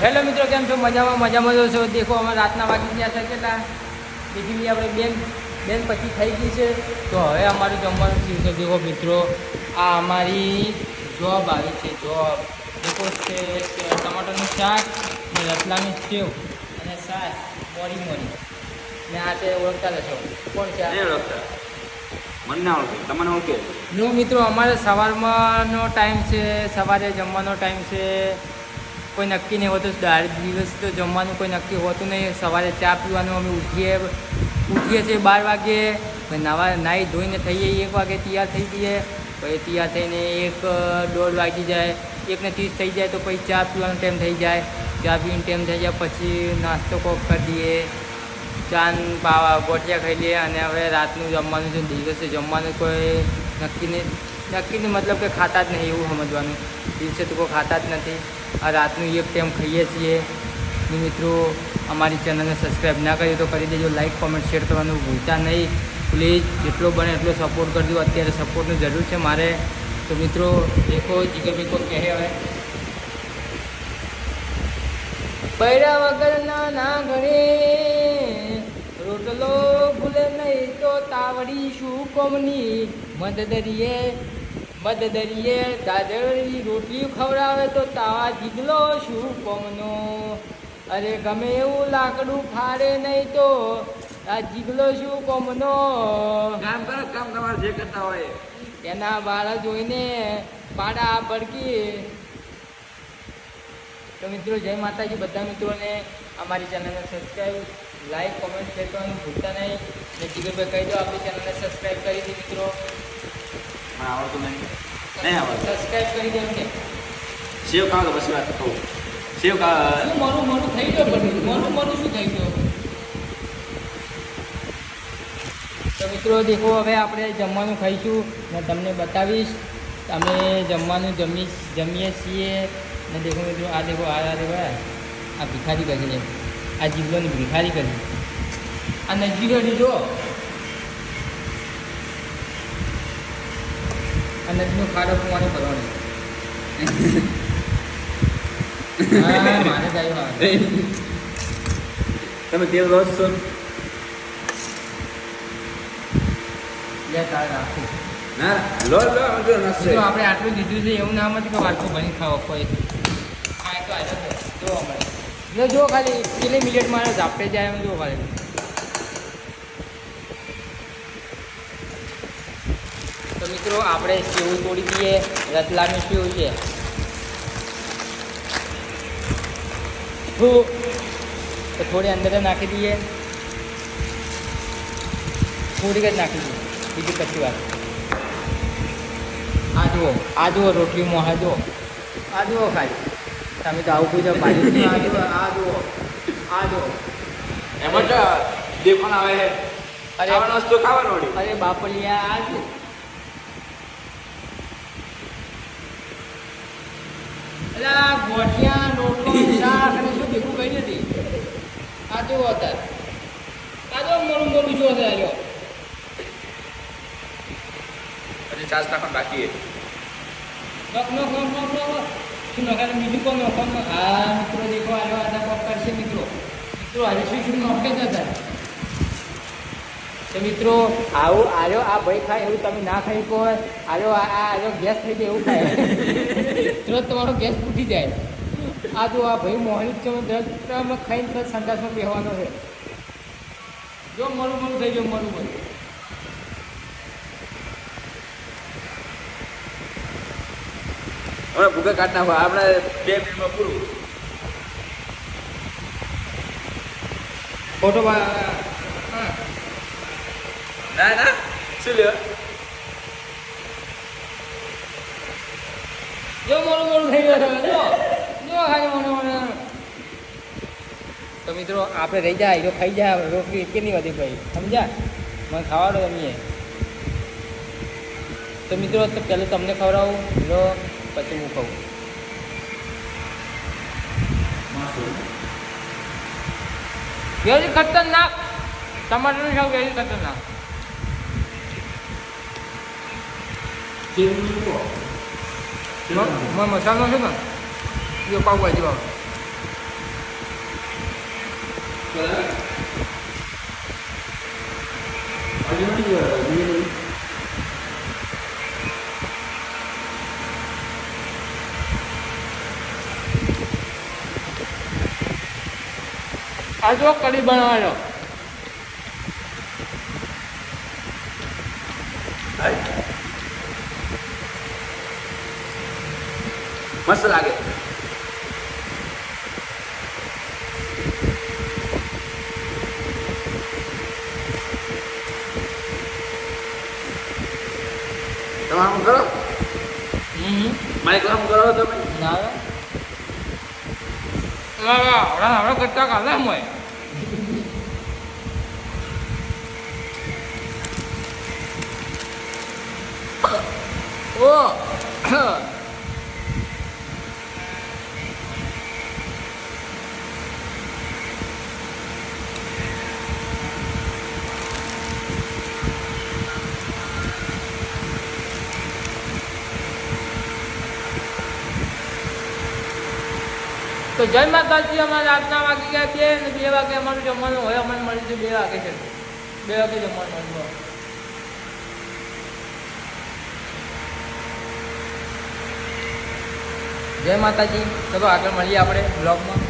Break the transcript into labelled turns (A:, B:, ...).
A: Hello મિત્રો કેમ છો? મજામાં મજામાં જો છો. દેખો અમે રાતના વાગી ગયા છે કેટલા? દેખી આપણે બેન બેન પછી થઈ ગઈ છે. તો હવે અમારું જમવાનું થયું છે. દેખો મિત્રો આ અમારી જોબ આવી છે જોબ. દેખો છે ટમાટરનું શાક ને રતલાની સેવ અને શાક મોરી મોરી ને આ તે ઓળખતા લેશો કોણ છે?
B: ઓળખતા. મને ના ઓળખે. તમને ઓળખે?
A: જો મિત્રો અમારે સવારમાંનો ટાઈમ છે સવારે જમવાનો ટાઈમ છે. કોઈ નક્કી નહીં હોતું, દાળ દિવસ તો જમવાનું કોઈ નક્કી હોતું નહીં. સવારે ચા પીવાનું, અમે ઉઠીએ ઉઠીએ છીએ બાર વાગે નવા નાહી ધોઈને થઈએ, એક વાગે તૈયાર થઈ જઈએ, પછી તૈયાર થઈને એક દોઢ વાગી જાય, એકને ત્રીસ થઈ જાય તો પછી ચા પીવાનો ટાઈમ થઈ જાય. ચા પીવાનો ટાઈમ થઈ જાય, પછી નાસ્તો કોક કરી દઈએ, ચાન, પાવા ગોટિયા ખાઈ લઈએ અને હવે રાતનું જમવાનું છે, દિવસે જમવાનું કોઈ નક્કી નહીં. નક્કી મતલબ કે ખાતા જ નહીં એવું સમજવાનું. દિવસે તો કોઈ ખાતા જ નથી. આ રાતનું એક ટાઈમ ખાઈએ છીએ. મિત્રો, અમારી ચેનલને સબસ્ક્રાઈબ ના કરી તો કરી દેજો. લાઈક કોમેન્ટ શેર કરવાનું ભૂલતા નહીં. પ્લીઝ જેટલો બને એટલો સપોર્ટ કરજો. અત્યારે સપોર્ટની જરૂર છે મારે. તો મિત્રો, દેખો, જીગર કોઈ કહે હવે? પૈડા વગરના ના ઘરે રોટલો ભૂલે નહીં તો તાવડી શું કોમની? મદદરીએ મદદરીએ દાદરડી રોટલી ખવડાવે તો તાવા જીગલો શું કોમનો? અરે ગમે એવું લાકડું ફાડે નહીં તો આ જીગલો શું કોમનો?
B: કામ કરો કામ તમારે જે કરતા હોય.
A: એના બાળા જોઈને પાડા ભડકી તો મિત્રો જય માતાજી બધા મિત્રોને અમારી ચેનલને સબસ્ક્રાઈબ લાઈક કોમેન્ટ શેર કરવાનું ભૂલતા નહીં. ને જીગરભાઈ કહી દો આપણી ચેનલને સબસ્ક્રાઈબ કરી દી મિત્રો.
B: મને આવડતું નહીં. નહીં આવડતું.
A: સબસ્ક્રાઈબ કરી દો કે.
B: સેવ તો પછી વાત કહું. સેવ ખા
A: મરું મોરું થઈ ગયું બધું? મરું મરું શું થઈ ગયું? તો મિત્રો દેખો હવે આપણે જમવાનું ખાઈશું ને તમને બતાવીશ. અમે જમવાનું જમી જમીએ છીએ. ને દેખો મિત્રો આ દેખો આ આ દેખો આ આ ભિખારી કરી છે આ જીવલોની ભિખારી કરી આ નજીક જો. આ નદીનો ખાડો કુવાનો ભરવાનો.
B: તમે તેલ લો છો. ના લો લો
A: આપણે આટલું દીધું છે એવું નામ હતું કે વાટકો ભણી ખાવો કોઈ. તો જો અમારે જો જો ખાલી કેટલી મિનિટ મારે ઝાપટે જાય એમ જો ખાલી. મિત્રો આપણે સેવ તોડી દઈએ. રતલાનું સેવ છે. તો થોડી અંદર નાખી દઈએ. થોડીક જ નાખી દઈએ. બીજી કચ્છી વાત. આ જુઓ આ જુઓ રોટલીમાં આ જુઓ. આ જુઓ ખાલી. તમે તો આવું પૂછો પાણી આ જુઓ આ જુઓ આ જુઓ.
B: એમાં આવે છે
A: અરે
B: ખાવાનો વસ્તુ ખાવાનો
A: અરે બાપલિયા આ અલા ગોઠિયા રોટલો શાક અને શું ભેગું કઈ નથી? આ જુઓ અત્યારે આ જો મોડું મોડું જો છે આજો
B: પછી છાસ નાખવાનું બાકી
A: નોક નોક નોક નોક નોક શું નોખાને બીજું કોણ નોખો હા મિત્રો દેખો આજો આજા કોક કરશે મિત્રો? મિત્રો આજે શું શું નોખે જ હતા તો મિત્રો આવું આજો આ ભાઈ ખાય એવું તમે ના ખાઈ શકો આજો આ આ આજો ગેસ થઈ જાય એવું ખાય. તુરંત તમારો ગેસ ફૂટી જાય. આ જો આ ભાઈ મોહની છે તમે ખાઈને તરત સંડાસમાં બેહવાનો છે. જો મરું મરું થઈ ગયું મરું મરું
B: હવે ભૂકા કાઢ નાખો આપણે બે મિનિટમાં પૂરું.
A: ફોટો હા
B: ના ના. શું લ્યો?
A: જો મોડું મોડું થઈ ગયું છે, જો. જો ખાલી મોડું મોડું. તો મિત્રો, આપણે રહી જાય, જો ખાઈ જાય રોટલી કેટલી વધી ભાઈ સમજ્યા? મને ખાવાડો તમે. તો મિત્રો, તો પહેલું તમને ખવડાવું, લો, પછી હું ખાઉં. વેરી ખતરનાક. ટમાટરનું શાક વેરી ખતરનાક. મ- મ- મસાલો છે ને એ પાવ ભાજી વાળો આ જો કઢી બનાવેલો
B: મસ્ત લાગે તમે આમ કરો
A: હમ
B: માઇક આમ કરો તમે
A: ના આવડા આવડા કરતા કાલે મોય ઓ તો જય માતાજી, અમારે આજના વાગી ગયા છે અને બે વાગે અમારું જમવાનું હોય અમને મળી છે બે વાગે છે. બે વાગે જમવાનું મળ્યું જય માતાજી, ચલો આગળ મળીએ આપણે બ્લોગમાં